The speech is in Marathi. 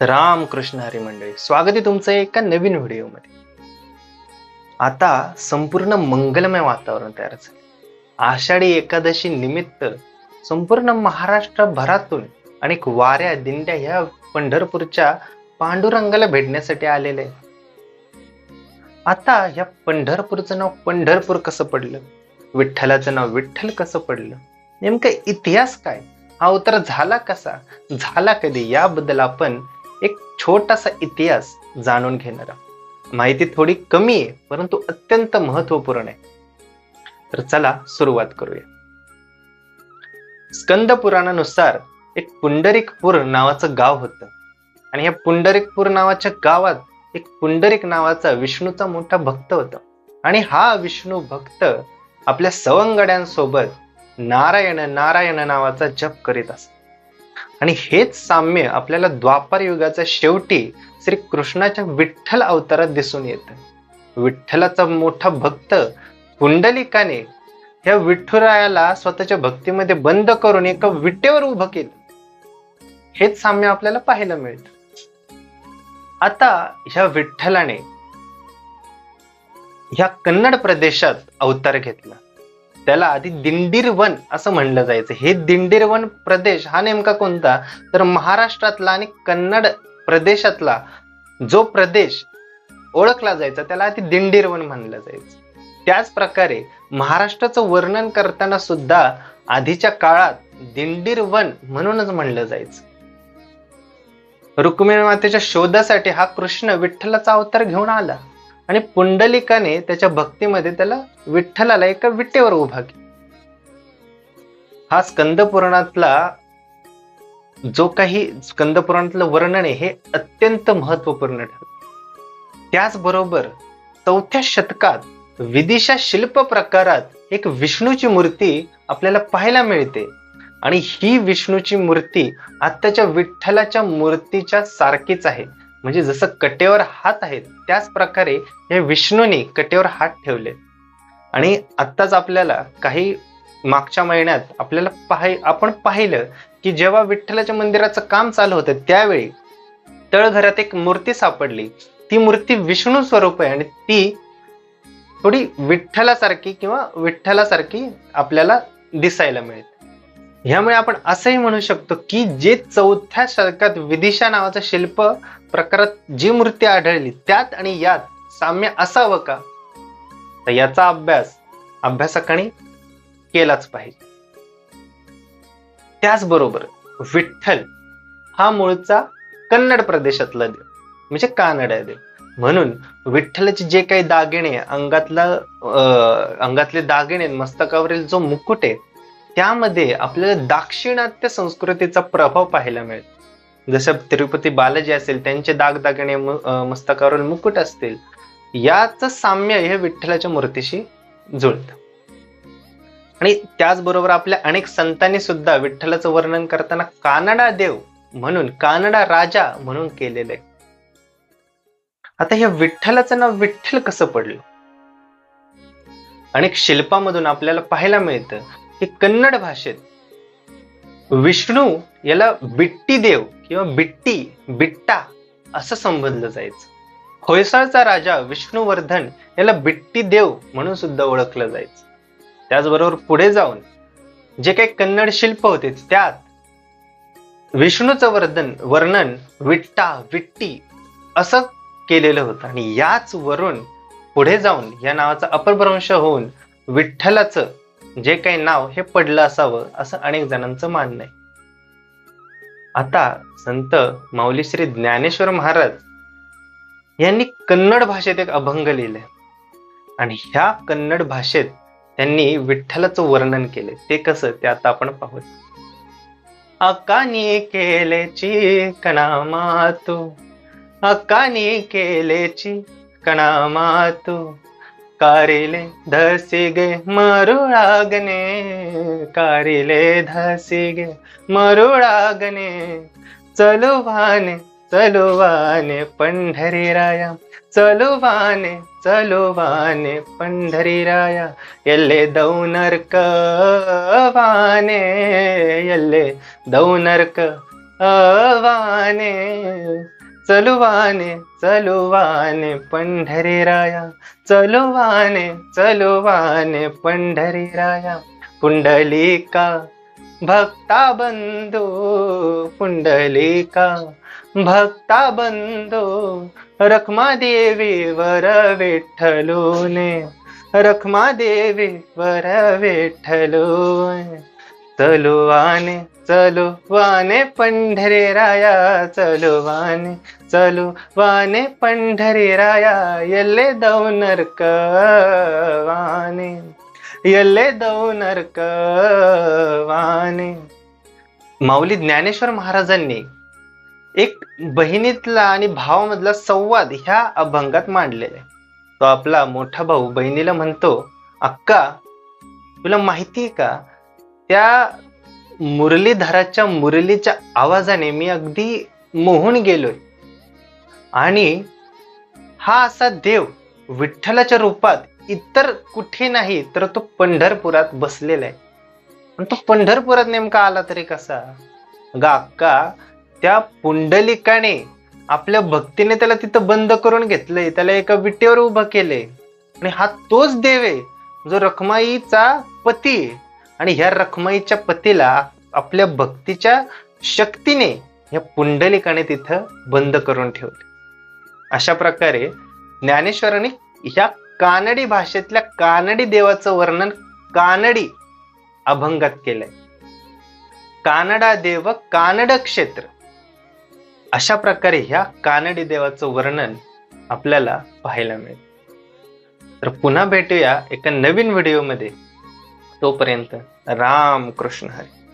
रामकृष्ण हरी मंडळी स्वागत आहे तुमचं एका नवीन व्हिडिओमध्ये. आता संपूर्ण मंगलमय वातावरण तयार झाले आषाढी एकादशी निमित्त संपूर्ण महाराष्ट्रभरातून अनेक वाऱ्या दिंड्या ह्या पंढरपूरच्या पांडुरंगाला भेटण्यासाठी आलेले आहेत. आता ह्या पंढरपूरचं नाव पंढरपूर कसं पडलं? विठ्ठलाचं नाव विठ्ठल कसं पडलं? नेमका इतिहास काय? हा उतार झाला कसा? झाला कधी? याबद्दल आपण एक छोटासा इतिहास जाणून घेणार. आहोत माहिती थोडी कमी आहे परंतु अत्यंत महत्त्वपूर्ण आहे. तर चला सुरुवात करूया. स्कंद पुराणानुसार एक पुंडरिकपूर नावाचं गाव होतं. आणि या पुंडरिकपूर नावाच्या गावात एक पुंडरिक नावाचा विष्णूचा मोठा भक्त होता. आणि हा विष्णू भक्त आपल्या सवंगड्यांसोबत नारायण नारायण नावाचा जप करीत असत. आणि हेच साम्य आपल्याला द्वापार युगाच्या शेवटी श्री कृष्णाच्या विठ्ठल अवतारात दिसून येतं. विठ्ठलाचा मोठा भक्त पुंडलिकाने ह्या विठ्ठुरायाला स्वतःच्या भक्तीमध्ये बंद करून एका विटेवर उभं केलं. हेच साम्य आपल्याला पाहायला मिळतं. आता ह्या विठ्ठलाने ह्या कन्नड प्रदेशात अवतार घेतला. त्याला आधी दिंडीर वन असं म्हणलं जायचं. हे दिंडीर वन प्रदेश हा नेमका कोणता? तर महाराष्ट्रातला आणि कन्नड प्रदेशातला जो प्रदेश ओळखला जायचा त्याला आधी दिंडीर वन म्हणलं जायचं. त्याच प्रकारे महाराष्ट्राचं वर्णन करताना सुद्धा आधीच्या काळात दिंडीर वन म्हणूनच म्हणलं जायचं. रुक्मिणी मातेच्या शोधासाठी हा कृष्ण विठ्ठलाचा अवतार घेऊन आला. आणि पुंडलिकाने त्याच्या भक्तीमध्ये त्याला विठ्ठलाला एका विट्टेवर उभा केला. हा स्कंदपुराणातला जो काही स्कंदपुराणातलं वर्णन आहे हे अत्यंत महत्त्वपूर्ण ठरत त्याचबरोबर चौथ्या शतकात विदिशा शिल्प प्रकारात एक विष्णूची मूर्ती आपल्याला पाहायला मिळते. आणि ही विष्णूची मूर्ती आत्ताच्या विठ्ठलाच्या मूर्तीच्या सारखीच आहे. म्हणजे जसं कटेवर हात आहेत त्याच प्रकारे हे विष्णूने कटेवर हात ठेवले. आणि आत्ताच आपल्याला काही मागच्या महिन्यात आपल्याला पाहि आपण पाहिलं की जेव्हा विठ्ठलाच्या मंदिराचं काम चालू होतं त्यावेळी तळघरात एक मूर्ती सापडली. ती मूर्ती विष्णू स्वरूप आहे आणि ती थोडी विठ्ठलासारखी किंवा विठ्ठलासारखी आपल्याला दिसायला मिळते. ह्यामुळे आपण असंही म्हणू शकतो की जे चौथ्या शतकात विदिशा नावाचं शिल्प प्रकारात जी मूर्ती आढळली त्यात आणि यात साम्य असावं का? तर याचा अभ्यास अभ्यासकाने केलाच पाहिजे. त्याचबरोबर विठ्ठल हा मूळचा कन्नड प्रदेशातला देव म्हणजे कानडा देव. म्हणून विठ्ठलाचे जे काही दागिने अंगातला अंगातले दागिने मस्तकावरील जो मुकुट आहे त्यामध्ये आपल्याला दाक्षिणात्य संस्कृतीचा प्रभाव पाहायला मिळतो. जसं तिरुपती बालाजी असेल त्यांचे दागदागिने मस्तकावर मुकुट असतील याच साम्य हे विठ्ठलाच्या मूर्तीशी जुळत. आणि त्याचबरोबर आपल्या अनेक संतांनी सुद्धा विठ्ठलाचं वर्णन करताना कानडा देव म्हणून कानडा राजा म्हणून केलेलं आहे. आता ह्या विठ्ठलाचं नाव विठ्ठल कसं पडलं? अनेक शिल्पामधून आपल्याला पाहायला मिळतं की कन्नड भाषेत विष्णू याला बिट्टी देव किंवा बिट्टी बिट्टा असं संबोधलं जायचं. होयसाळचा राजा विष्णुवर्धन याला बिट्टी देव म्हणून सुद्धा ओळखलं जायचं. त्याचबरोबर पुढे जाऊन जे काही कन्नड शिल्प होते त्यात विष्णूचं वर्धन वर्णन विट्टा विट्टी असं केलेलं होतं. आणि याच वरून पुढे जाऊन या नावाचा अपभ्रंश होऊन विठ्ठलाचं जे काही नाव हे पडलं असावं असं अनेक जणांचं मानणं आहे. आता संत माऊली श्री ज्ञानेश्वर महाराज यांनी कन्नड भाषेत एक अभंग लिहिलंय. आणि ह्या कन्नड भाषेत त्यांनी विठ्ठलाचं वर्णन केले ते कसं ते आता आपण पाहू अकानी केलेची कणा मातू अकानी केलेची कणा मातू कारिले धसी गे मरुळागने. कारिले धसी गे मरुळागने. चलुवाने चलुवाने पंढरी राया चलुवाने चलुवाने पंढरी राया एल्ले दौनर्क वाने एल्ले दौनर्क अवाने चलुवाने चलुवाने पंढरी राया. चलुवाने चलुवाने पंढरी राया. पुंडलिका भक्ता बंधू पुंडलिका भक्ता बंधू रखमा देवी वर विठ्ठलोने रखमा देवी वर विठ्ठलोने. चलुवाने चलुवाने पंढरे राया चलुवाने चलुवाने पंढरे राया यल्ले दौ नरक वाने यल्ले दौनर्क वाने. माऊली ज्ञानेश्वर महाराजांनी एक बहिणीतला आणि भावामधला संवाद ह्या अभंगात मांडलेला आहे. तो आपला मोठा भाऊ बहिणीला म्हणतो अक्का तुला माहिती आहे का त्या मुरलीधराच्या मुरलीच्या आवाजाने मी अगदी मोहून गेलोय. आणि हा असा देव विठ्ठलाच्या रूपात इतर कुठे नाही तर तो पंढरपुरात बसलेला आहे आणि तो पंढरपुरात नेमका आला तरी कसा? गा अक्का त्या पुंडलिकाने आपल्या भक्तीने त्याला तिथं बंद करून घेतलंय. त्याला एका विटेवर उभं केलंय. आणि हा तोच देव आहे जो रखमाईचा पती आणि ह्या रखमाईच्या पतीला आपल्या भक्तीच्या शक्तीने ह्या पुंडलिकाने तिथं बंद करून ठेवले. अशा प्रकारे ज्ञानेश्वरांनी ह्या कानडी भाषेतल्या कानडी देवाचं वर्णन कानडी अभंगात केलंय. कानडा देव कानड क्षेत्र. अशा प्रकारे ह्या कानडी देवाचं वर्णन आपल्याला पाहायला मिळेल. तर पुन्हा भेटूया एका नवीन व्हिडिओमध्ये. तोपर्यंत राम कृष्ण हरी.